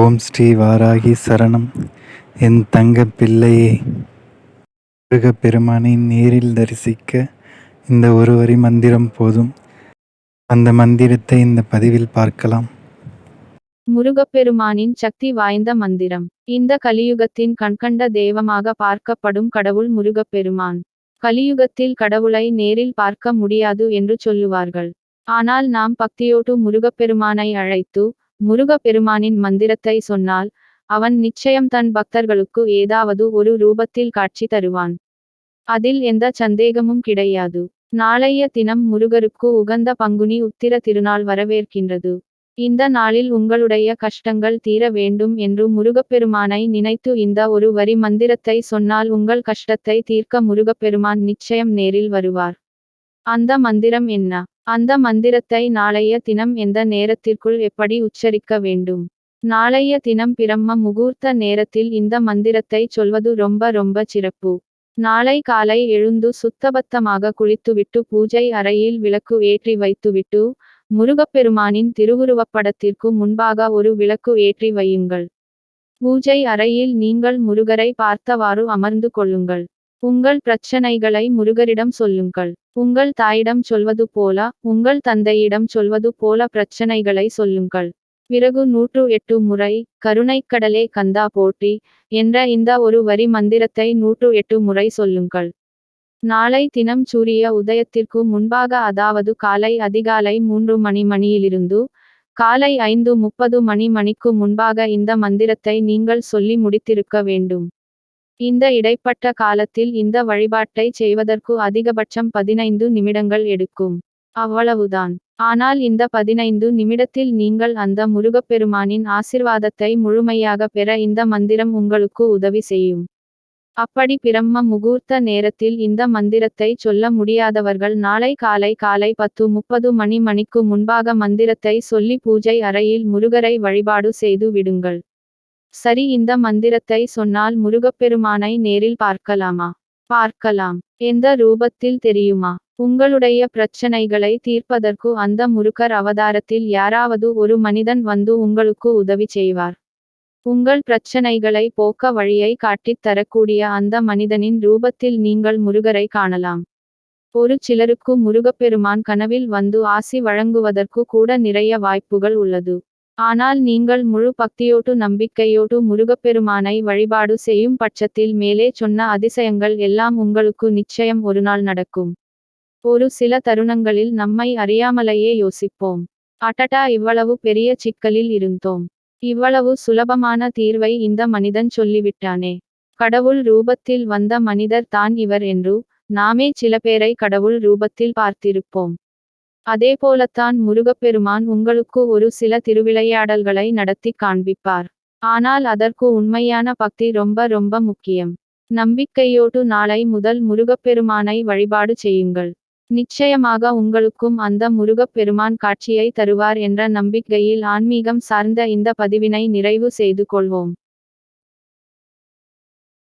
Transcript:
ஓம் ஸ்ரீ வாராகி சரணம். என் தங்க பிள்ளையே முருக பெருமானை நேரில் தரிசிக்க இந்த ஒரு வரி மந்திரம் போதும். அந்த மந்திரத்தை இந்த பதிவில் பார்க்கலாம். முருகப்பெருமானின் சக்தி வாய்ந்த மந்திரம். இந்த கலியுகத்தின் கண்கண்ட தெய்வமாக பார்க்கப்படும் கடவுள் முருகப்பெருமான் கலியுகத்தில் கடவுளை நேரில் பார்க்க முடியாது என்று சொல்லுவார்கள். ஆனால் நாம் பக்தியோடு முருகப்பெருமானை அழைத்து முருகப்பெருமானின் மந்திரத்தை சொன்னால் அவன் நிச்சயம் தன் பக்தர்களுக்கு ஏதாவது ஒரு ரூபத்தில் காட்சி தருவான். அதில் எந்த சந்தேகமும் கிடையாது. நாளைய தினம் முருகருக்கு உகந்த பங்குனி உத்திர திருநாள் வரவேற்கின்றது. இந்த நாளில் உங்களுடைய கஷ்டங்கள் தீர வேண்டும் என்று முருகப்பெருமானை நினைத்து இந்த ஒரு வரி மந்திரத்தை சொன்னால் உங்கள் கஷ்டத்தை தீர்க்க முருகப்பெருமான் நிச்சயம் நேரில் வருவார். அந்த மந்திரம் என்ன? அந்த மந்திரத்தை நாளைய தினம் எந்த நேரத்திற்குள் எப்படி உச்சரிக்க வேண்டும்? நாளைய தினம் பிரம்ம முகூர்த்த நேரத்தில் இந்த மந்திரத்தை சொல்வது ரொம்ப ரொம்ப சிறப்பு. நாளை காலை எழுந்து சுத்தபத்தமாக குளித்துவிட்டு பூஜை அறையில் விளக்கு ஏற்றி வைத்துவிட்டு முருகப்பெருமானின் திருவுருவப்படத்திற்கு முன்பாக ஒரு விளக்கு ஏற்றி வையுங்கள். பூஜை அறையில் நீங்கள் முருகரை பார்த்தவாறு அமர்ந்து கொள்ளுங்கள். உங்கள் பிரச்சனைகளை முருகரிடம் சொல்லுங்கள். உங்கள் தாயிடம் சொல்வது போல உங்கள் தந்தையிடம் சொல்வது போல பிரச்சனைகளை சொல்லுங்கள். பிறகு நூற்று எட்டு முறை கருணைக்கடலே கந்தா போட்டி என்ற இந்த ஒரு வரி மந்திரத்தை நூற்று எட்டு முறை சொல்லுங்கள். நாளை தினம் சூரிய உதயத்திற்கு முன்பாக அதாவது காலை அதிகாலை மூன்று மணி மணியிலிருந்து காலை ஐந்து முப்பது மணி மணிக்கு முன்பாக இந்த மந்திரத்தை நீங்கள் சொல்லி முடித்திருக்க வேண்டும். இந்த இடைப்பட்ட காலத்தில் இந்த வழிபாட்டை செய்வதற்கு அதிகபட்சம் பதினைந்து நிமிடங்கள் எடுக்கும். அவ்வளவுதான். ஆனால் இந்த பதினைந்து நிமிடத்தில் நீங்கள் அந்த முருகப்பெருமானின் ஆசிர்வாதத்தை முழுமையாக பெற இந்த மந்திரம் உங்களுக்கு உதவி செய்யும். அப்படி பிரம்ம முகூர்த்த நேரத்தில் இந்த மந்திரத்தை சொல்ல முடியாதவர்கள் நாளை காலை காலை பத்து முப்பது மணி மணிக்கு முன்பாக மந்திரத்தை சொல்லி பூஜை அறையில் முருகரை வழிபாடு செய்து விடுங்கள். சரி இந்த மந்திரத்தை சொன்னால் முருகப்பெருமானை நேரில் பார்க்கலாமா? பார்க்கலாம். எந்த ரூபத்தில் தெரியுமா? உங்களுடைய பிரச்சனைகளை தீர்ப்பதற்கு அந்த முருகர் அவதாரத்தில் யாராவது ஒரு மனிதன் வந்து உங்களுக்கு உதவி செய்வார். உங்கள் பிரச்சனைகளை போக்க வழியை காட்டித் தரக்கூடிய அந்த மனிதனின் ரூபத்தில் நீங்கள் முருகரை காணலாம். ஒரு சிலருக்கு முருகப்பெருமான் கனவில் வந்து ஆசி வழங்குவதற்கு கூட நிறைய வாய்ப்புகள் உள்ளது. ஆனால் நீங்கள் முழு பக்தியோடு நம்பிக்கையோடு முருகப்பெருமானை வழிபாடு செய்யும் பட்சத்தில் மேலே சொன்ன அதிசயங்கள் எல்லாம் உங்களுக்கு நிச்சயம் ஒரு நாள் நடக்கும். ஒரு சில தருணங்களில் நம்மை அறியாமலேயே யோசிப்போம். அடடா இவ்வளவு பெரிய சிக்கலில் இருந்தோம். இவ்வளவு சுலபமான தீர்வை இந்த மனிதன் சொல்லிவிட்டானே. கடவுள் ரூபத்தில் வந்த மனிதர் தான் இவர் என்று நாமே சில பேரை கடவுள் ரூபத்தில் பார்த்திருப்போம். அதேபோலத்தான் முருகப்பெருமான் உங்களுக்கு ஒரு சில திருவிளையாடல்களை நடத்தி காண்பிப்பார். ஆனால் அதற்கு உண்மையான பக்தி ரொம்ப ரொம்ப முக்கியம். நம்பிக்கையோடு நாளை முதல் முருகப்பெருமானை வழிபாடு செய்யுங்கள். நிச்சயமாக உங்களுக்கும் அந்த முருகப்பெருமான் காட்சியை தருவார் என்ற நம்பிக்கையில் ஆன்மீகம் சார்ந்த இந்த பதிவினை நிறைவு செய்து கொள்வோம்.